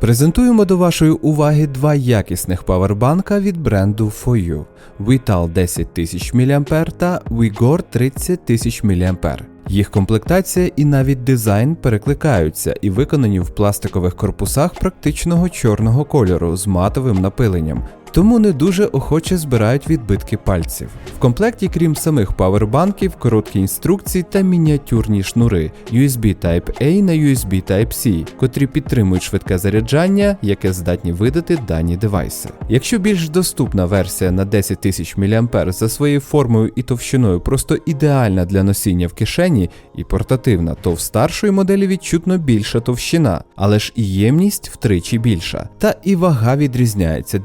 Презентуємо до вашої уваги два якісних павербанка від бренду FOU Vital 10000 мА та Vigor 30000 мА. Їх комплектація і навіть дизайн перекликаються і виконані в пластикових корпусах практичного чорного кольору з матовим напиленням, тому не дуже охоче збирають відбитки пальців. В комплекті, крім самих павербанків, короткі інструкції та мініатюрні шнури USB Type-A на USB Type-C, котрі підтримують швидке заряджання, яке здатні видати дані девайси. Якщо більш доступна версія на 10 тисяч мА за своєю формою і товщиною просто ідеальна для носіння в кишені і портативна, то в старшої моделі відчутно більша товщина, але ж і ємність втричі більша. Та і вага відрізняється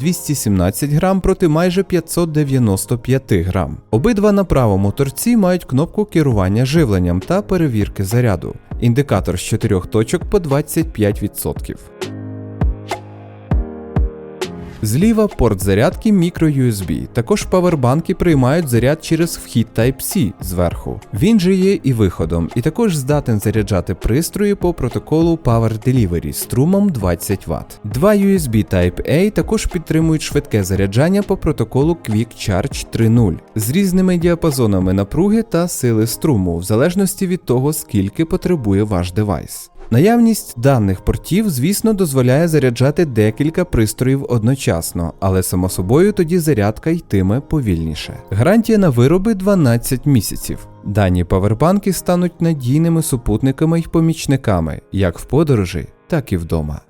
217 грам проти майже 595 грам. Обидва на правому торці мають кнопку керування живленням та перевірки заряду. Індикатор з 4 точок по 25%. Зліва порт зарядки microUSB. Також павербанки приймають заряд через вхід Type-C зверху. Він же є і виходом, і також здатен заряджати пристрої по протоколу Power Delivery струмом 20 Вт. Два USB Type-A також підтримують швидке заряджання по протоколу Quick Charge 3.0 з різними діапазонами напруги та сили струму, в залежності від того, скільки потребує ваш девайс. Наявність даних портів, звісно, дозволяє заряджати декілька пристроїв одночасно, але само собою тоді зарядка йтиме повільніше. Гарантія на вироби 12 місяців. Дані павербанки стануть надійними супутниками й помічниками як в подорожі, так і вдома.